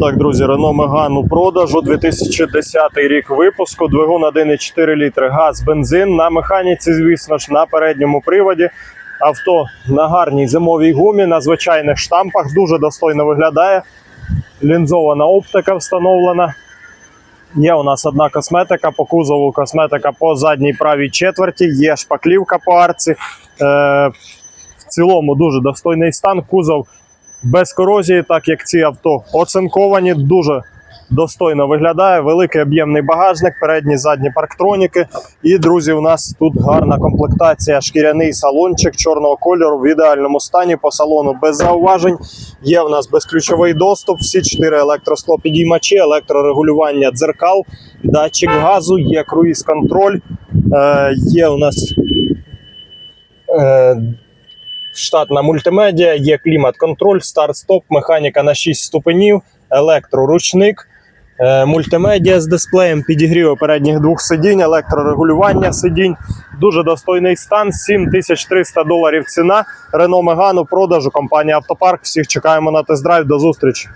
Так, друзі, Renault Megane у продажу 2010 рік випуску, двигун 1,4 літри, газ, бензин на механіці, звісно ж, на передньому приводі. Авто на гарній зимовій гумі, на звичайних штампах, дуже достойно виглядає. Лінзована оптика встановлена. Є у нас одна косметика по кузову, косметика по задній правій четверті, є шпаклівка по арці. Е, в цілому дуже достойний стан. Кузов без корозії, так як ці авто оцинковані, дуже достойно виглядає. Великий об'ємний багажник, передні задні парктроніки. І, друзі, у нас тут гарна комплектація, шкіряний салончик чорного кольору в ідеальному стані. По салону без зауважень. Є у нас безключовий доступ, всі чотири електросклопідіймачі, електрорегулювання дзеркал, датчик газу, є круїз-контроль, е, є у нас. Е, штатна мультимедіа, є клімат-контроль, старт-стоп, механіка на 6 ступенів, електроручник, е, мультимедіа з дисплеєм, підігрів передніх двох сидінь, електрорегулювання сидінь. Дуже достойний стан. 7300 доларів ціна. Рено Мегану, продажу. Компанія Автопарк. Всіх чекаємо на тест-драйв. До зустрічі.